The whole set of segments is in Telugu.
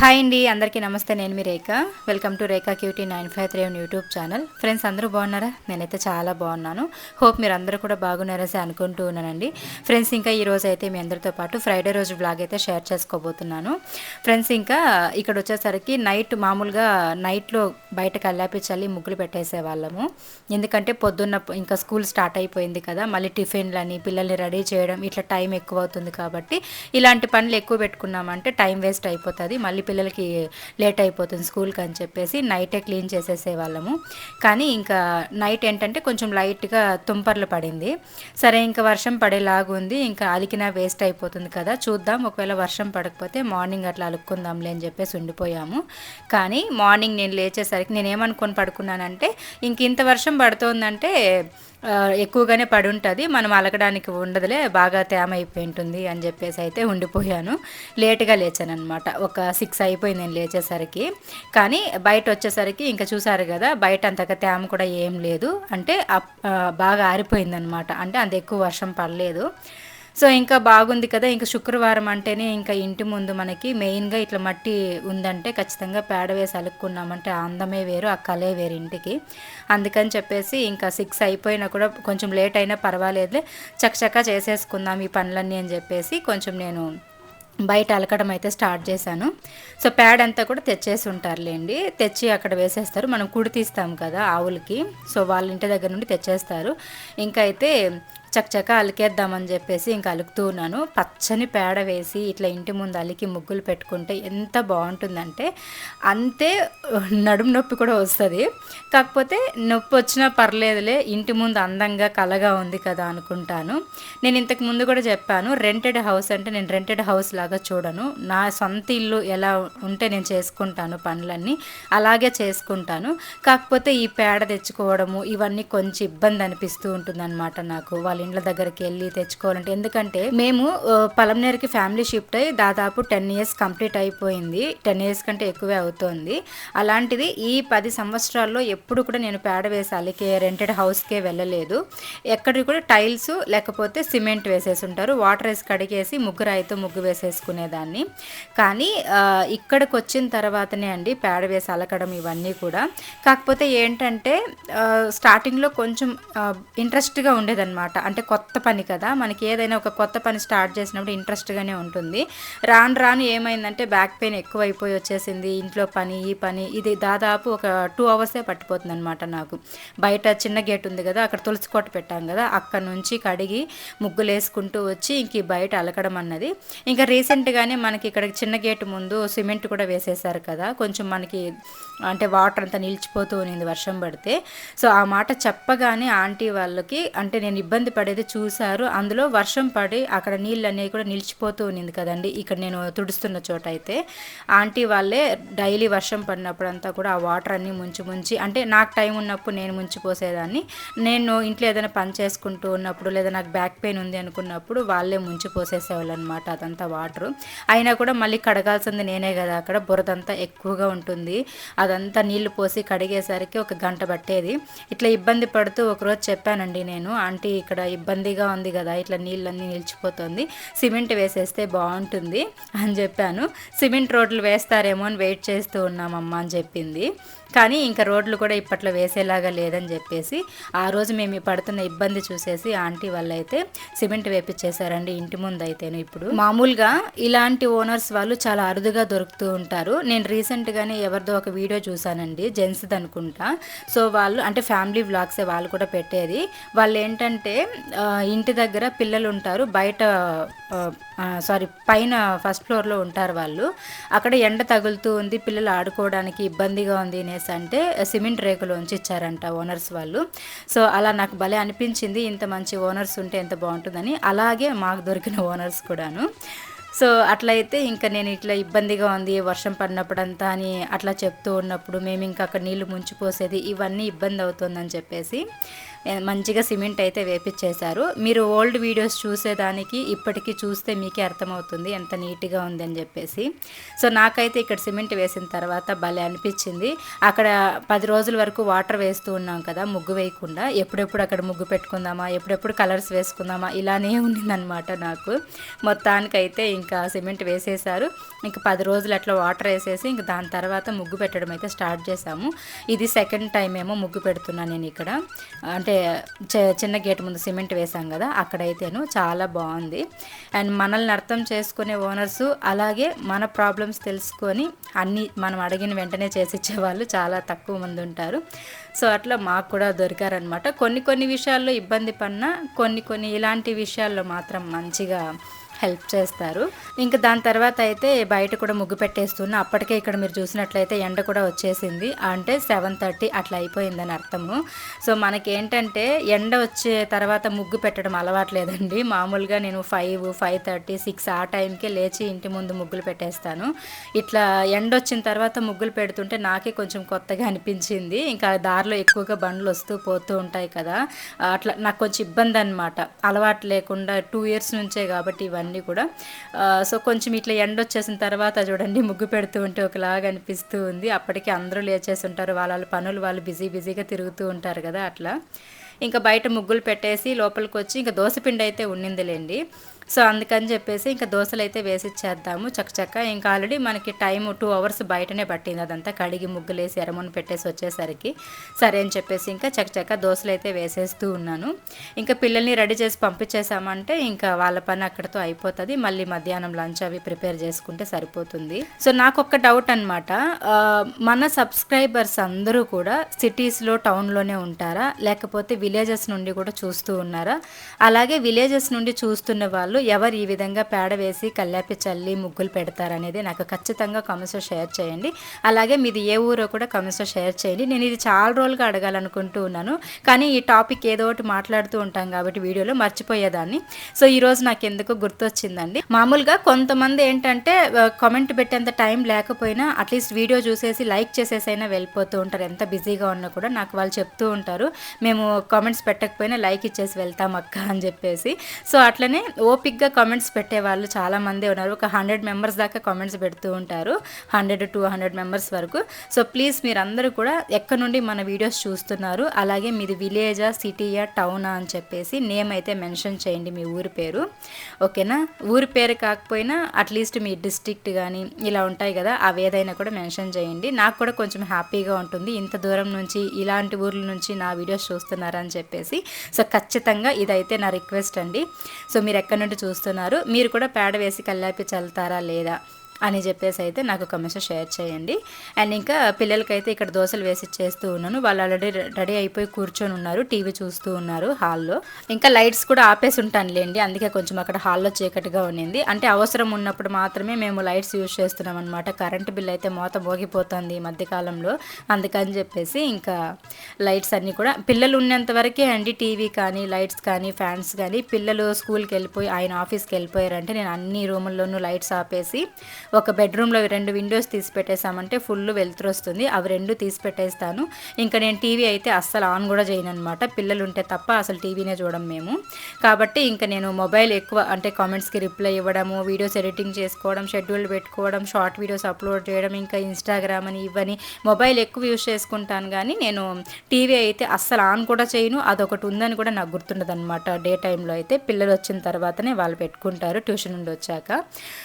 హాయ్ అండి అందరికీ నమస్తే. నేను మీ Rekha. Welcome to Rekha cutie nine five three YouTube channel. Friends అందరూ బాగున్నారా? నేనైతే చాలా బాగున్నాను. హోప్ మీరు అందరూ కూడా బాగున్నారని అనుకుంటూ ఉన్నానండి. ఫ్రెండ్స్ ఇంకా ఈ రోజు అయితే మీ అందరితో పాటు ఫ్రైడే రోజు బ్లాగ్ అయితే షేర్ చేసుకోబోతున్నాను. ఫ్రెండ్స్ ఇంకా ఇక్కడ వచ్చేసరికి నైట్ మామూలుగా నైట్లో బయట కల్లాపి చల్లి ముగ్గులు పెట్టేసే వాళ్ళము ఎందుకంటే పొద్దున్న ఇంకా స్కూల్ స్టార్ట్ అయిపోయింది కదా మళ్ళీ టిఫిన్లని పిల్లల్ని రెడీ చేయడం ఇట్లా టైం ఎక్కువ అవుతుంది కాబట్టి ఇలాంటి పనులు ఎక్కువ పెట్టుకున్నామంటే టైం వేస్ట్ అయిపోతుంది. మళ్ళీ పిల్లలకి లేట్ అయిపోతుంది స్కూల్కి అని చెప్పేసి నైటే క్లీన్ చేసేసే వాళ్ళము. కానీ ఇంకా నైట్ ఏంటంటే కొంచెం లైట్గా తుంపర్లు పడింది. సరే ఇంకా వర్షం పడేలాగా ఉంది. ఇంకా అలికినా వేస్ట్ అయిపోతుంది కదా. చూద్దాం. ఒకవేళ వర్షం పడకపోతే మార్నింగ్ అట్లా అలుక్కుందాంలే అని చెప్పేసి ఉండిపోయాము. కానీ మార్నింగ్ నేను లేచేసరికి నేను ఏమనుకొని పడుకున్నానంటే ఇంక ఇంత వర్షం పడుతోందంటే ఎక్కువగానే పడి ఉంటుంది మనం అలగడానికి ఉండదులే బాగా తేమ అయిపోయి ఉంటుంది అని చెప్పేసి అయితే ఉండిపోయాను. లేట్గా లేచాను అనమాట ఒక సిక్స్ అయిపోయింది నేను లేచేసరికి. కానీ బయట వచ్చేసరికి ఇంకా చూసారు కదా బయట అంతగా తేమ కూడా ఏం లేదు. అంటే అప్- బాగా ఆరిపోయిందనమాట అంటే అంత ఎక్కువ వర్షం పడలేదు. సో ఇంకా బాగుంది కదా ఇంకా శుక్రవారం అంటేనే ఇంకా ఇంటి ముందు మనకి మెయిన్గా ఇట్లా మట్టి ఉందంటే ఖచ్చితంగా పేడ వేసి అలుక్కున్నామంటే అందమే వేరు ఆ కలే వేరు ఇంటికి. అందుకని చెప్పేసి ఇంకా సిక్స్ అయిపోయినా కూడా కొంచెం లేట్ అయినా పర్వాలేదులే చకచకా చేసేసుకుందాం ఈ పనులన్నీ అని చెప్పేసి కొంచెం నేను బయట అలకడం అయితే స్టార్ట్ చేశాను. సో ప్యాడ్ అంతా కూడా తెచ్చేసి ఉంటారులేండి తెచ్చి అక్కడ వేసేస్తారు. మనం కుడి తీస్తాం కదా ఆవులకి సో వాళ్ళ ఇంటి దగ్గర నుండి తెచ్చేస్తారు. ఇంకా అయితే చకచక అలికేద్దామని చెప్పేసి ఇంకా అలుకుతూ ఉన్నాను. పచ్చని పేడ వేసి ఇట్లా ఇంటి ముందు అలికి ముగ్గులు పెట్టుకుంటే ఎంత బాగుంటుందంటే అంతే నడుము నొప్పి కూడా వస్తుంది. కాకపోతే నొప్పి వచ్చినా పర్లేదులే ఇంటి ముందు అందంగా కలగా ఉంది కదా అనుకుంటాను. నేను ఇంతకు ముందు కూడా చెప్పాను రెంటెడ్ హౌస్ అంటే నేను రెంటెడ్ హౌస్ లాగా చూడను. నా సొంత ఇల్లు ఎలా ఉంటే నేను చేసుకుంటాను పనులన్నీ అలాగే చేసుకుంటాను. కాకపోతే ఈ పేడ తెచ్చుకోవడము ఇవన్నీ కొంచెం ఇబ్బంది అనిపిస్తూ ఉంటుంది నాకు. వాళ్ళ ఇండ్ల దగ్గరికి వెళ్ళి తెచ్చుకోవాలంటే. ఎందుకంటే మేము పలంనేరుకి ఫ్యామిలీ షిఫ్ట్ అయ్యి దాదాపు టెన్ ఇయర్స్ కంప్లీట్ అయిపోయింది. టెన్ ఇయర్స్ కంటే ఎక్కువే అవుతోంది. అలాంటిది ఈ పది సంవత్సరాల్లో ఎప్పుడు కూడా నేను పేడ వేసి అలికే రెంటెడ్ హౌస్కే వెళ్ళలేదు. ఎక్కడికి కూడా టైల్స్ లేకపోతే సిమెంట్ వేసేసి ఉంటారు. వాటర్ వేసి కడిగేసి ముగ్గురాయితో ముగ్గు వేసేసుకునేదాన్ని. కానీ ఇక్కడికి వచ్చిన తర్వాతనే అండి పేడ వేసి అలకడం ఇవన్నీ కూడా. కాకపోతే ఏంటంటే స్టార్టింగ్లో కొంచెం ఇంట్రెస్ట్గా ఉండేదన్నమాట. అంటే కొత్త పని కదా మనకి ఏదైనా ఒక కొత్త పని స్టార్ట్ చేసినప్పుడు ఇంట్రెస్ట్గానే ఉంటుంది. రాను రాను ఏమైందంటే బ్యాక్ పెయిన్ ఎక్కువ అయిపోయి వచ్చేసింది. ఇంట్లో పని ఈ పని ఇది దాదాపు ఒక టూ అవర్సే పట్టిపోతుంది అనమాట నాకు. బయట చిన్న గేట్ ఉంది కదా అక్కడ తులసి కోట పెట్టాం కదా అక్కడ నుంచి కడిగి ముగ్గులు వేసుకుంటూ వచ్చి ఇంక బయట అలకడం అన్నది. ఇంకా రీసెంట్గానే మనకి ఇక్కడ చిన్న గేట్ ముందు సిమెంట్ కూడా వేసేసారు కదా కొంచెం మనకి అంటే వాటర్ అంతా నిలిచిపోతూ ఉన్నింది వర్షం పడితే. సో ఆ మాట చెప్పగానే ఆంటీ వాళ్ళకి అంటే నేను ఇబ్బంది పడేది చూశారు. అందులో వర్షం పడి అక్కడ నీళ్ళు అనేవి కూడా నిలిచిపోతూ ఉన్నింది కదండి. ఇక్కడ నేను తుడుస్తున్న చోట అయితే. ఆంటీ వాళ్ళే డైలీ వర్షం పడినప్పుడు అంతా కూడా ఆ వాటర్ అన్నీ ముంచి ముంచి అంటే నాకు టైం ఉన్నప్పుడు నేను ముంచి పోసేదాన్ని. నేను ఇంట్లో ఏదైనా పని చేసుకుంటూ ఉన్నప్పుడు లేదా నాకు బ్యాక్ పెయిన్ ఉంది అనుకున్నప్పుడు వాళ్ళే ముంచి పోసేసేవాళ్ళు అనమాట అదంతా వాటర్. అయినా కూడా మళ్ళీ కడగాల్సింది నేనే కదా అక్కడ బురదంతా ఎక్కువగా ఉంటుంది. అదంతా నీళ్ళు పోసి కడిగేసరికి ఒక గంట పట్టేది. ఇట్లా ఇబ్బంది పడుతూ ఒకరోజు చెప్పానండి నేను ఆంటీ ఇక్కడ ఇబ్బందిగా ఉంది కదా ఇట్లా నీళ్ళన్నీ నిలిచిపోతుంది సిమెంట్ వేసేస్తే బాగుంటుంది అని చెప్పాను. సిమెంట్ రోడ్లు వేస్తారేమో అని వెయిట్ చేస్తూ ఉన్నామమ్మా అని చెప్పింది. కానీ ఇంకా రోడ్లు కూడా ఇప్పట్లో వేసేలాగా లేదని చెప్పేసి ఆ రోజు మేము పడుతున్న ఇబ్బంది చూసేసి ఆంటీ వాళ్ళు అయితే సిమెంట్ వేపించేశారండి ఇంటి ముందు అయితేను ఇప్పుడు. మామూలుగా ఇలాంటి ఓనర్స్ వాళ్ళు చాలా అరుదుగా దొరుకుతూ ఉంటారు. నేను రీసెంట్గానే ఎవరిదో ఒక వీడియో చూసానండి జెంట్స్ది అనుకుంటా. సో వాళ్ళు అంటే ఫ్యామిలీ వ్లాగ్సే వాళ్ళు కూడా పెట్టేది. వాళ్ళు ఏంటంటే ఇంటి దగ్గర పిల్లలు ఉంటారు బయట సారీ పైన ఫస్ట్ ఫ్లోర్లో ఉంటారు వాళ్ళు. అక్కడ ఎండ తగులుతూ ఉంది పిల్లలు ఆడుకోవడానికి ఇబ్బందిగా ఉంది అనేసి అంటే సిమెంట్ రేకులోంచి ఇచ్చారంట ఓనర్స్ వాళ్ళు. సో అలా నాకు భలే అనిపించింది ఇంత మంచి ఓనర్స్ ఉంటే ఎంత బాగుంటుందని. అలాగే మాకు దొరికిన ఓనర్స్ కూడాను. సో అట్లయితే ఇంకా నేను ఇట్లా ఇబ్బందిగా ఉంది వర్షం పడినప్పుడంతా అని అట్లా చెప్తూ ఉన్నప్పుడు మేము ఇంకా అక్కడ నీళ్ళు ముంచిపోసేది ఇవన్నీ ఇబ్బంది అవుతుందని చెప్పేసి మంచిగా సిమెంట్ అయితే వేపించేశారు మీరు ఓల్డ్ వీడియోస్ చూసేదానికి ఇప్పటికీ చూస్తే మీకే అర్థమవుతుంది ఎంత నీట్గా ఉందని చెప్పేసి. సో నాకైతే ఇక్కడ సిమెంట్ వేసిన తర్వాత భలే అనిపించింది అక్కడ పది రోజుల వరకు వాటర్ వేస్తూ ఉన్నాం కదా ముగ్గు వేయకుండా. ఎప్పుడెప్పుడు అక్కడ ముగ్గు పెట్టుకుందామా ఎప్పుడెప్పుడు కలర్స్ వేసుకుందామా ఇలానే ఉండిందనమాట నాకు. మొత్తానికైతే ఇంకా సిమెంట్ వేసేసారు ఇంకా పది రోజులు అట్లా వాటర్ వేసేసి ఇంకా దాని తర్వాత ముగ్గు పెట్టడం అయితే స్టార్ట్ చేశాము. ఇది సెకండ్ టైం ఏమో ముగ్గు పెడుతున్నాను నేను ఇక్కడ. అంటే చిన్న గేట్ ముందు సిమెంట్ వేసాం కదా అక్కడైతేను చాలా బాగుంది. అండ్ మనల్ని అర్థం చేసుకునే ఓనర్స్ అలాగే మన ప్రాబ్లమ్స్ తెలుసుకొని అన్నీ మనం అడిగిన వెంటనే చేసి ఇచ్చేవాళ్ళు చాలా తక్కువ మంది ఉంటారు. సో అట్లా మాకు కూడా దొరికారనమాట కొన్ని కొన్ని విషయాల్లో ఇబ్బంది పడినా కొన్ని కొన్ని ఇలాంటి విషయాల్లో మాత్రం మంచిగా హెల్ప్ చేస్తారు. ఇంకా దాని తర్వాత అయితే బయట కూడా ముగ్గు పెట్టేస్తున్నా. అప్పటికే ఇక్కడ మీరు చూసినట్లయితే ఎండ కూడా వచ్చేసింది. అంటే సెవెన్ థర్టీ అట్లా అయిపోయిందని అర్థము. సో మనకి ఏంటంటే ఎండ వచ్చే తర్వాత ముగ్గు పెట్టడం అలవాట్లేదండి మామూలుగా నేను ఫైవ్ ఫైవ్ థర్టీ సిక్స్ ఆ టైంకే లేచి ఇంటి ముందు ముగ్గులు పెట్టేస్తాను. ఇట్లా ఎండ వచ్చిన తర్వాత ముగ్గులు పెడుతుంటే నాకే కొంచెం కొత్తగా అనిపించింది. ఇంకా దారిలో ఎక్కువగా బండ్లు వస్తూ పోతూ ఉంటాయి కదా. అట్లా నాకు కొంచెం ఇబ్బంది అనమాట అలవాటు లేకుండా టూ ఇయర్స్ నుంచే కాబట్టి ఇవన్నీ అన్నీ కూడా. సో కొంచెం ఇట్లా ఎండ వచ్చేసిన తర్వాత చూడండి ముగ్గు పెడుతూ ఉంటే ఒకలాగా అనిపిస్తూ ఉంది. అప్పటికి అందరూ లేచేసి ఉంటారు వాళ్ళ పనులు వాళ్ళు బిజీ బిజీగా తిరుగుతూ ఉంటారు కదా అట్లా. ఇంకా బయట ముగ్గులు పెట్టేసి లోపలికి వచ్చి ఇంకా దోశపిండి అయితే ఉండిందిలేండి సో అందుకని చెప్పేసి ఇంకా దోశలు అయితే వేసిచ్చేద్దాము చక్కచక్క ఇంకా ఆల్రెడీ మనకి టైం టూ అవర్స్ బయటనే పట్టింది అదంతా. కడిగి ముగ్గులేసి ఎరమును పెట్టేసి వచ్చేసరికి సరే అని చెప్పేసి ఇంకా చక్కచక్క దోశలు అయితే వేసేస్తూ ఉన్నాను. ఇంకా పిల్లల్ని రెడీ చేసి పంపించేసామంటే ఇంకా వాళ్ళ పని అక్కడితో అయిపోతుంది. మళ్ళీ మధ్యాహ్నం లంచ్ అవి ప్రిపేర్ చేసుకుంటే సరిపోతుంది. సో నాకు ఒక డౌట్ అనమాట మన సబ్స్క్రైబర్స్ అందరూ కూడా సిటీస్లో టౌన్లోనే ఉంటారా? లేకపోతే విలేజెస్ నుండి కూడా చూస్తూ ఉన్నారా? అలాగే విలేజెస్ నుండి చూస్తున్న వాళ్ళు వాళ్ళు ఎవరు ఈ విధంగా పేడ వేసి కల్లాపి చల్లి ముగ్గులు పెడతారనేది నాకు ఖచ్చితంగా కమెంట్స్లో షేర్ చేయండి. అలాగే మీది ఏ ఊరో కూడా కమెంట్స్లో షేర్ చేయండి. నేను ఇది చాలా రోజులుగా అడగాలనుకుంటూ ఉన్నాను. కానీ ఈ టాపిక్ ఏదో ఒకటి మాట్లాడుతూ ఉంటాం కాబట్టి వీడియోలో మర్చిపోయేదాన్ని. సో ఈరోజు నాకు ఎందుకు గుర్తొచ్చిందండి. మామూలుగా కొంతమంది ఏంటంటే కామెంట్ పెట్టేంత టైం లేకపోయినా అట్లీస్ట్ వీడియో చూసేసి లైక్ చేసేసైనా వెళ్ళిపోతూ ఉంటారు. ఎంత బిజీగా ఉన్నా కూడా నాకు వాళ్ళు చెప్తూ ఉంటారు. మేము కామెంట్స్ పెట్టకపోయినా లైక్ ఇచ్చేసి వెళ్తాం అక్క అని చెప్పేసి. సో అట్లనే ఓపి ఓపిక్గా కామెంట్స్ పెట్టే వాళ్ళు చాలామంది ఉన్నారు. ఒక హండ్రెడ్ మెంబర్స్ దాకా కామెంట్స్ పెడుతూ ఉంటారు. హండ్రెడ్ టూ హండ్రెడ్ మెంబర్స్ వరకు. సో ప్లీజ్ మీరందరూ కూడా ఎక్కడ నుండి మన వీడియోస్ చూస్తున్నారు? అలాగే మీది విలేజా సిటీయా టౌనా అని చెప్పేసి నేమ్ అయితే మెన్షన్ చేయండి మీ ఊరి పేరు. ఓకేనా ఊరి పేరు కాకపోయినా అట్లీస్ట్ మీ డిస్ట్రిక్ట్ కానీ ఇలా ఉంటాయి కదా అవి ఏదైనా కూడా మెన్షన్ చేయండి. నాకు కూడా కొంచెం హ్యాపీగా ఉంటుంది. ఇంత దూరం నుంచి ఇలాంటి ఊర్ల నుంచి నా వీడియోస్ చూస్తున్నారని చెప్పేసి. సో ఖచ్చితంగా ఇదైతే నా రిక్వెస్ట్ అండి. సో మీరు ఎక్కడి నుండి చూస్తున్నారు. మీరు కూడా పేడ వేసి కల్లాపి చల్లుతారా లేదా? అని చెప్పేసి అయితే నాకు ఒక మెసేజ్ షేర్ చేయండి. అండ్ ఇంకా పిల్లలకైతే ఇక్కడ దోశలు వేసి చేస్తూ ఉన్నాను. వాళ్ళు ఆల్రెడీ రెడీ అయిపోయి కూర్చొని ఉన్నారు టీవీ చూస్తూ ఉన్నారు హాల్లో. ఇంకా లైట్స్ కూడా ఆపేసి ఉంటానులేండి. అందుకే కొంచెం అక్కడ హాల్లో చీకటిగా ఉన్నింది. అంటే అవసరం ఉన్నప్పుడు మాత్రమే మేము లైట్స్ యూజ్ చేస్తున్నాం అనమాట కరెంట్ బిల్ అయితే మోత మోగిపోతుంది ఈ మధ్యకాలంలో అందుకని చెప్పేసి ఇంకా లైట్స్ అన్నీ కూడా పిల్లలు ఉన్నంత వరకే అండి టీవీ కానీ లైట్స్ కానీ ఫ్యాన్స్ కానీ పిల్లలు స్కూల్కి వెళ్ళిపోయి ఆయన ఆఫీస్కి వెళ్ళిపోయారంటే నేను అన్ని రూముల్లోనూ లైట్స్ ఆపేసి ఒక బెడ్రూమ్లో రెండు విండోస్ తీసి పెట్టేసామంటే ఫుల్ వెలుతురు వస్తుంది అవి రెండు తీసి పెట్టేస్తాను ఇంకా నేను టీవీ అయితే అస్సలు ఆన్ కూడా చేయను అనమాట పిల్లలు ఉంటే తప్ప అసలు టీవీనే చూడం మేము. కాబట్టి ఇంకా నేను మొబైల్ ఎక్కువ అంటే కామెంట్స్కి రిప్లై ఇవ్వడము వీడియోస్ ఎడిటింగ్ చేసుకోవడం షెడ్యూల్ పెట్టుకోవడం షార్ట్ వీడియోస్ అప్లోడ్ చేయడం ఇంకా ఇన్స్టాగ్రామ్ అని ఇవని మొబైల్ ఎక్కువ యూజ్ చేసుకుంటాను. కానీ నేను టీవీ అయితే అస్సలు ఆన్ కూడా చేయను. అదొకటి ఉందని కూడా నాకు గుర్తుండదు అనమాట డే టైంలో అయితే పిల్లలు వచ్చిన తర్వాతనే వాళ్ళు పెట్టుకుంటారు ట్యూషన్ నుండి వచ్చాక.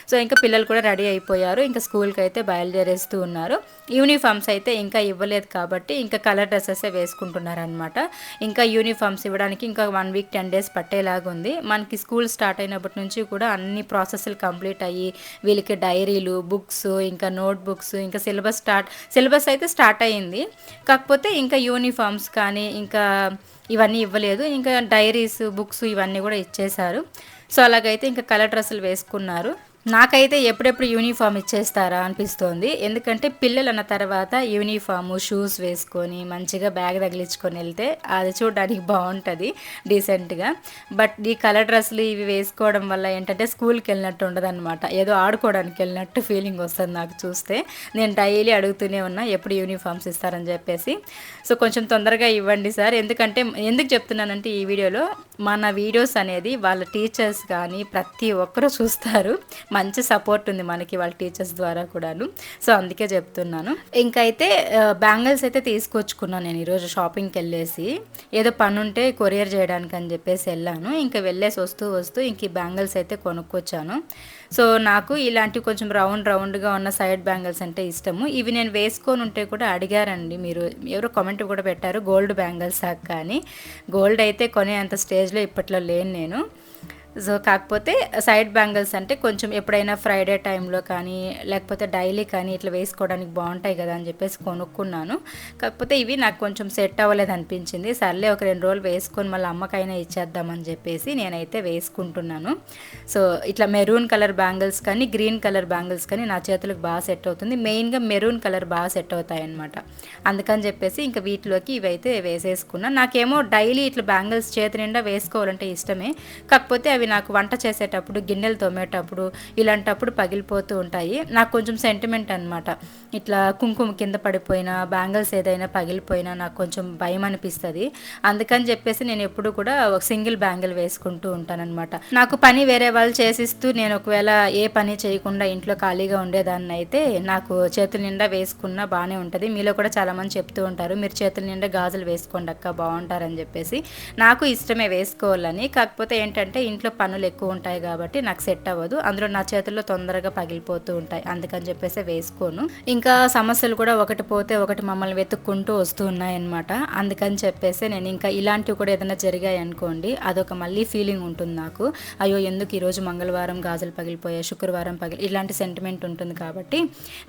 సో ఇంకా పిల్లలు కూడా రెడీ అయిపోయారు. ఇంకా స్కూల్కి అయితే బయలుదేరేస్తూ ఉన్నారు. యూనిఫామ్స్ అయితే ఇంకా ఇవ్వలేదు కాబట్టి ఇంకా కలర్ డ్రెస్సెస్ వేసుకుంటున్నారనమాట ఇంకా యూనిఫామ్స్ ఇవ్వడానికి ఇంకా వన్ వీక్ టెన్ డేస్ పట్టేలాగా ఉంది. మనకి స్కూల్ స్టార్ట్ అయినప్పటి నుంచి కూడా అన్ని ప్రాసెస్లు కంప్లీట్ అయ్యి వీళ్ళకి డైరీలు బుక్స్ ఇంకా నోట్ బుక్స్ ఇంకా సిలబస్ స్టార్ట్ సిలబస్ అయితే స్టార్ట్ అయ్యింది. కాకపోతే ఇంకా యూనిఫామ్స్ కానీ ఇంకా ఇవన్నీ ఇవ్వలేదు. ఇంకా డైరీస్ బుక్స్ ఇవన్నీ కూడా ఇచ్చేశారు. సో అలాగైతే ఇంకా కలర్ డ్రెస్సులు వేసుకున్నారు. నాకైతే ఎప్పుడెప్పుడు యూనిఫామ్ ఇచ్చేస్తారా అనిపిస్తోంది. ఎందుకంటే పిల్లలు అన్న తర్వాత యూనిఫామ్ షూస్ వేసుకొని మంచిగా బ్యాగ్ తగిలించుకొని వెళ్తే అది చూడడానికి బాగుంటుంది డీసెంట్గా. బట్ ఈ కలర్ డ్రెస్సులు ఇవి వేసుకోవడం వల్ల ఏంటంటే స్కూల్కి వెళ్ళినట్టు ఉండదు అనమాట ఏదో ఆడుకోవడానికి వెళ్ళినట్టు ఫీలింగ్ వస్తుంది నాకు చూస్తే. నేను డైలీ అడుగుతూనే ఉన్నా ఎప్పుడు యూనిఫామ్స్ ఇస్తారని చెప్పేసి. సో కొంచెం తొందరగా ఇవ్వండి సార్. ఎందుకంటే ఎందుకు చెప్తున్నానంటే ఈ వీడియోలో మన వీడియోస్ అనేది వాళ్ళ టీచర్స్ కానీ ప్రతి ఒక్కరూ చూస్తారు. మంచి సపోర్ట్ ఉంది మనకి వాళ్ళ టీచర్స్ ద్వారా కూడాను. సో అందుకే చెప్తున్నాను. ఇంకైతే బ్యాంగిల్స్ అయితే తీసుకొచ్చుకున్నాను నేను ఈరోజు షాపింగ్కి వెళ్ళేసి. ఏదో పని ఉంటే కొరియర్ చేయడానికి అని చెప్పేసి వెళ్ళాను. ఇంకా వెళ్ళేసి వస్తూ వస్తూ ఇంక ఈ బ్యాంగిల్స్ అయితే కొనుక్కొచ్చాను. సో నాకు ఇలాంటి కొంచెం రౌండ్ రౌండ్గా ఉన్న సైడ్ బ్యాంగిల్స్ అంటే ఇష్టము. ఇవి నేను వేసుకొని ఉంటే కూడా అడిగారండి మీరు. ఎవరో కామెంట్ కూడా పెట్టారు గోల్డ్ బ్యాంగిల్స్ కానీ గోల్డ్ అయితే కొనే అంత స్టేజ్లో ఇప్పట్లో లేను నేను. సో కాకపోతే సైడ్ బ్యాంగిల్స్ అంటే కొంచెం ఎప్పుడైనా ఫ్రైడే టైంలో కానీ లేకపోతే డైలీ కానీ ఇట్లా వేసుకోవడానికి బాగుంటాయి కదా అని చెప్పేసి కొనుక్కున్నాను. కాకపోతే ఇవి నాకు కొంచెం సెట్ అవ్వలేదు అనిపించింది. సర్లే ఒక రెండు రోజులు వేసుకొని మళ్ళీ అమ్మకైనా ఇచ్చేద్దామని చెప్పేసి నేనైతే వేసుకుంటున్నాను. సో ఇట్లా మెరూన్ కలర్ బ్యాంగిల్స్ కానీ గ్రీన్ కలర్ బ్యాంగిల్స్ కానీ నా చేతులకు బాగా సెట్ అవుతుంది. మెయిన్గా మెరూన్ కలర్ బాగా సెట్ అవుతాయి అనమాట అందుకని చెప్పేసి ఇంకా వీటిలోకి ఇవైతే వేసేసుకున్నాను నాకేమో డైలీ ఇట్లా బ్యాంగిల్స్ చేతి నిండా వేసుకోవాలంటే ఇష్టమే. కాకపోతే అవి అవి నాకు వంట చేసేటప్పుడు గిన్నెలు తోమేటప్పుడు ఇలాంటప్పుడు పగిలిపోతూ ఉంటాయి. నాకు కొంచెం సెంటిమెంట్ అనమాట ఇట్లా కుంకుమ కింద పడిపోయినా బ్యాంగిల్స్ ఏదైనా పగిలిపోయినా నాకు కొంచెం భయం అనిపిస్తుంది. అందుకని చెప్పేసి నేను ఎప్పుడు కూడా ఒక సింగిల్ బ్యాంగిల్ వేసుకుంటూ ఉంటానన్నమాట. నాకు పని వేరే వాళ్ళు చేసిస్తూ నేను ఒకవేళ ఏ పని చేయకుండా ఇంట్లో ఖాళీగా ఉండేదాన్ని అయితే నాకు చేతుల నిండా వేసుకున్నా బాగానే ఉంటుంది. మీలో కూడా చాలామంది చెప్తూ ఉంటారు మీరు చేతుల నిండా గాజులు వేసుకోండి అక్క బాగుంటారని చెప్పేసి. నాకు ఇష్టమే వేసుకోవాలని. కాకపోతే ఏంటంటే ఇంట్లో పనులు ఎక్కువ ఉంటాయి కాబట్టి నాకు సెట్ అవ్వదు. అందులో నా చేతుల్లో తొందరగా పగిలిపోతూ ఉంటాయి. అందుకని చెప్పేసి వేసుకోను. ఇంకా సమస్యలు కూడా ఒకటి పోతే ఒకటి మమ్మల్ని వెతుక్కుంటూ వస్తూ ఉన్నాయన్నమాట. అందుకని చెప్పేసి నేను ఇంకా ఇలాంటివి కూడా ఏదైనా జరిగాయి అనుకోండి అదొక మళ్ళీ ఫీలింగ్ ఉంటుంది నాకు. అయ్యో ఎందుకు ఈరోజు మంగళవారం గాజులు పగిలిపోయాయి శుక్రవారం పగిలి ఇలాంటి సెంటిమెంట్ ఉంటుంది కాబట్టి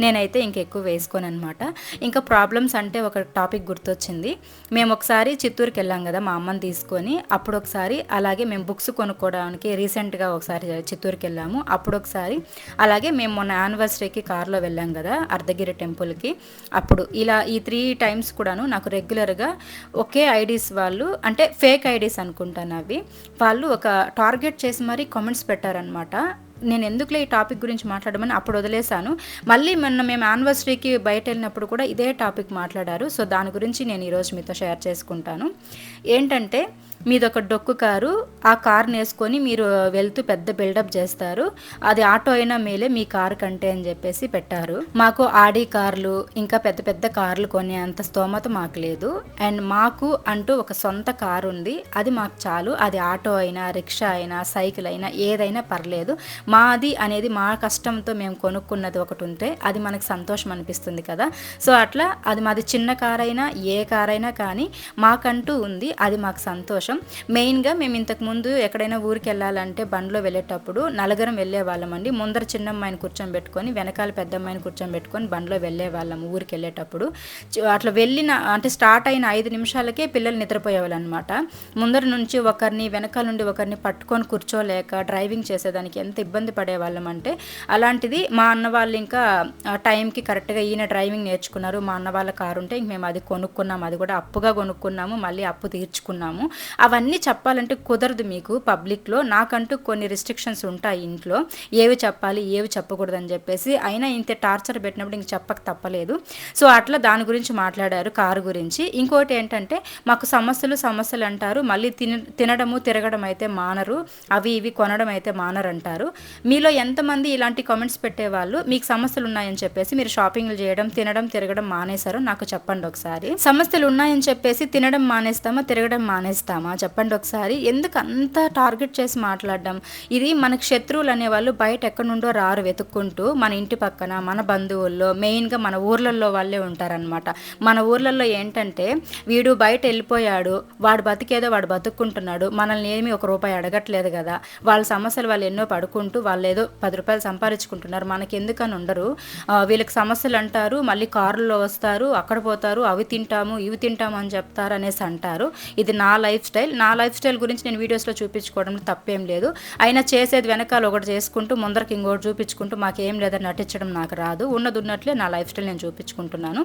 నేనైతే ఇంకెక్కువ వేసుకోను అనమాట ఇంకా ప్రాబ్లమ్స్ అంటే ఒక టాపిక్ గుర్తొచ్చింది. మేము ఒకసారి చిత్తూరుకి వెళ్ళాం కదా మా అమ్మని తీసుకొని అప్పుడు ఒకసారి అలాగే మేము బుక్స్ కొనుక్కోవడానికి మనకి రీసెంట్గా ఒకసారి చిత్తూరుకి వెళ్ళాము. అప్పుడు ఒకసారి అలాగే మేము మొన్న యానివర్సరీకి కార్లో వెళ్ళాం కదా అర్ధగిరి టెంపుల్కి. అప్పుడు ఇలా ఈ త్రీ టైమ్స్ కూడాను నాకు రెగ్యులర్గా ఒకే ఐడీస్ వాళ్ళు అంటే ఫేక్ ఐడీస్ అనుకుంటాను అవి. వాళ్ళు ఒక టార్గెట్ చేసి మరీ కామెంట్స్ పెట్టారనమాట నేను ఎందుకులే ఈ టాపిక్ గురించి మాట్లాడమని అప్పుడు వదిలేశాను. మళ్ళీ మొన్న మేము యానివర్సరీకి బయట వెళ్ళినప్పుడు కూడా ఇదే టాపిక్ మాట్లాడారు. సో దాని గురించి నేను ఈరోజు మీతో షేర్ చేసుకుంటాను. ఏంటంటే మీదొక ఒక డొక్కు కారు ఆ కార్ వేసుకొని మీరు వెళ్తూ పెద్ద బిల్డప్ చేస్తారు. అది ఆటో అయినా మేలే మీ కారు కంటే అని చెప్పేసి పెట్టారు. మాకు ఆడి కార్లు ఇంకా పెద్ద పెద్ద కార్లు కొనే అంత స్తోమత మాకు లేదు. అండ్ మాకు అంటూ ఒక సొంత కారు ఉంది. అది మాకు చాలు. అది ఆటో అయినా రిక్షా అయినా సైకిల్ అయినా ఏదైనా పర్లేదు. మాది అనేది మా కష్టంతో మేము కొనుక్కున్నది ఒకటి ఉంటే అది మనకు సంతోషం అనిపిస్తుంది కదా. సో అట్లా అది మాది చిన్న కార్ అయినా ఏ కార్ అయినా కానీ మాకంటూ ఉంది. అది మాకు సంతోషం. మెయిన్గా మేము ఇంతకుముందు ఎక్కడైనా ఊరికి వెళ్ళాలంటే బండ్లో వెళ్ళేటప్పుడు నలుగురం వెళ్ళేవాళ్ళమండి ముందర చిన్నమ్మాయిని కూర్చోబెట్టుకొని వెనకాల పెద్దమ్మాయిని కూర్చోబెట్టుకొని బండ్లో వెళ్ళే వాళ్ళం ఊరికి వెళ్ళేటప్పుడు. అట్లా వెళ్ళిన అంటే స్టార్ట్ అయిన ఐదు నిమిషాలకే పిల్లలు నిద్రపోయేవాళ్ళు అనమాట ముందర నుంచి ఒకరిని వెనకాల నుండి ఒకరిని పట్టుకొని కూర్చోలేక డ్రైవింగ్ చేసేదానికి ఎంత ఇబ్బంది ఇబ్బంది పడేవాళ్ళం అంటే అలాంటిది మా అన్న వాళ్ళు ఇంకా టైంకి కరెక్ట్గా ఈయన డ్రైవింగ్ నేర్చుకున్నారు. మా అన్న వాళ్ళ కారు ఉంటే ఇంక మేము అది కొనుక్కున్నాము అది కూడా అప్పుగా కొనుక్కున్నాము. మళ్ళీ అప్పు తీర్చుకున్నాము. అవన్నీ చెప్పాలంటే కుదరదు మీకు పబ్లిక్లో. నాకంటూ కొన్ని రిస్ట్రిక్షన్స్ ఉంటాయి ఇంట్లో. ఏవి చెప్పాలి ఏవి చెప్పకూడదని చెప్పేసి. అయినా ఇంత టార్చర్ పెట్టినప్పుడు ఇంక చెప్పక తప్పలేదు. సో అట్లా దాని గురించి మాట్లాడారు కారు గురించి. ఇంకోటి ఏంటంటే మాకు సమస్యలు సమస్యలు అంటారు. మళ్ళీ తిన తినడము తిరగడం అయితే మానరు. అవి ఇవి కొనడం అయితే మానరు అంటారు. మీలో ఎంతమంది ఇలాంటి కామెంట్స్ పెట్టేవాళ్ళు? మీకు సమస్యలు ఉన్నాయని చెప్పేసి మీరు షాపింగ్లు చేయడం తినడం తిరగడం మానేశారు. నాకు చెప్పండి ఒకసారి. సమస్యలు ఉన్నాయని చెప్పేసి తినడం మానేస్తామా తిరగడం మానేస్తామా? చెప్పండి ఒకసారి. ఎందుకు అంత టార్గెట్ చేసి మాట్లాడడం? ఇది మనకు శత్రువులు అనేవాళ్ళు బయట ఎక్కడి నుండో రారు వెతుక్కుంటూ మన ఇంటి పక్కన మన బంధువుల్లో మెయిన్గా మన ఊర్లలో వాళ్ళే ఉంటారనమాట మన ఊర్లలో ఏంటంటే వీడు బయట వెళ్ళిపోయాడు వాడు బతికేదో వాడు బతుక్కుంటున్నాడు మనల్ని ఏమి ఒక రూపాయి అడగట్లేదు కదా. వాళ్ళ సమస్యలు వాళ్ళు ఎన్నో పడుకుంటూ వాళ్ళు ఏదో పది రూపాయలు సంపాదించుకుంటున్నారు. మనకి ఎందుకని ఉండరు. వీళ్ళకి సమస్యలు అంటారు మళ్ళీ కారులో వస్తారు అక్కడ పోతారు అవి తింటాము ఇవి తింటాము అని చెప్తారు అనేసి అంటారు. ఇది నా లైఫ్ స్టైల్ నా లైఫ్ స్టైల్ గురించి నేను వీడియోస్లో చూపించుకోవడంలో తప్పేం లేదు. అయినా చేసేది వెనకాల ఒకటి చేసుకుంటూ ముందరికి ఇంకోటి చూపించుకుంటూ మాకేం లేదని నటించడం నాకు రాదు. ఉన్నది ఉన్నట్లే నా లైఫ్ స్టైల్ నేను చూపించుకుంటున్నాను.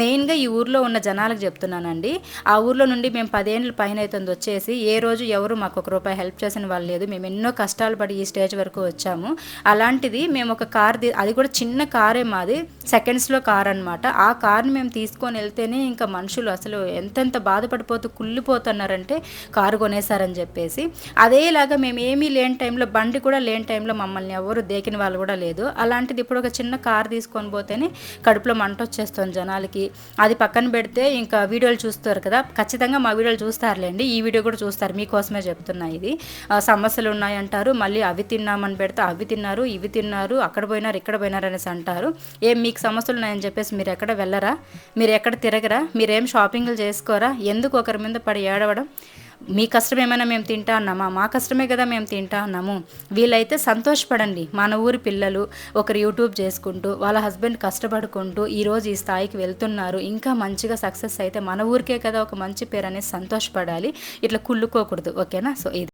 మెయిన్గా ఈ ఊర్లో ఉన్న జనాలకు చెప్తున్నానండి. ఆ ఊర్లో నుండి మేము పదేళ్ళ పైన అవుతుంది వచ్చేసి ఏ రోజు ఎవరు మాకు ఒక రూపాయి హెల్ప్ చేసిన వాళ్ళు లేదు. మేము ఎన్నో కష్టాలు పడి ఈ స్టేజ్ వరకు వచ్చాము. అలాంటిది మేము ఒక కార్ అది కూడా చిన్న కారే మాది. సెకండ్స్లో కార్ అనమాట ఆ కార్ని మేము తీసుకొని వెళ్తేనే ఇంకా మనుషులు అసలు ఎంతెంత బాధపడిపోతూ కుళ్ళిపోతున్నారంటే కారు కొనేసారని చెప్పేసి. అదేలాగా మేము ఏమీ లేని టైంలో బండి కూడా లేని టైంలో మమ్మల్ని ఎవరు దేకిన వాళ్ళు కూడా లేదు. అలాంటిది ఇప్పుడు ఒక చిన్న కార్ తీసుకొని పోతేనే కడుపులో మంట వచ్చేస్తుంది జనాలకి. అది పక్కన పెడితే ఇంకా వీడియోలు చూస్తారు కదా. ఖచ్చితంగా మా వీడియోలు చూస్తారులేండి. ఈ వీడియో కూడా చూస్తారు. మీకోసమే చెప్తున్నా ఇది. సమస్యలు ఉన్నాయంటారు. మళ్ళీ అవి తిన్నామని పెడితే అవి తిన్నారు ఇవి తిన్నారు అక్కడ పోయినారు ఇక్కడ పోయినారు అనేసి అంటారు. ఏం మీకు సమస్యలు ఉన్నాయని చెప్పేసి మీరు ఎక్కడ వెళ్ళరా? మీరు ఎక్కడ తిరగరా? మీరేం షాపింగ్లు చేసుకోరా? ఎందుకు ఒకరి మీద పడి ఏడవడం? మీ కష్టం ఏమైనా మేము తింటా అన్నామా? మా కష్టమే కదా మేము తింటా అన్నాము. వీళ్ళైతే సంతోషపడండి. మన ఊరి పిల్లలు ఒకరు యూట్యూబ్ చేసుకుంటూ వాళ్ళ హస్బెండ్ కష్టపడుకుంటూ ఈరోజు ఈ స్థాయికి వెళ్తున్నారు. ఇంకా మంచిగా సక్సెస్ అయితే మన ఊరికే కదా ఒక మంచి పేరు అనేది సంతోషపడాలి. ఇట్లా కుళ్ళుకోకూడదు. ఓకేనా? సో ఇది.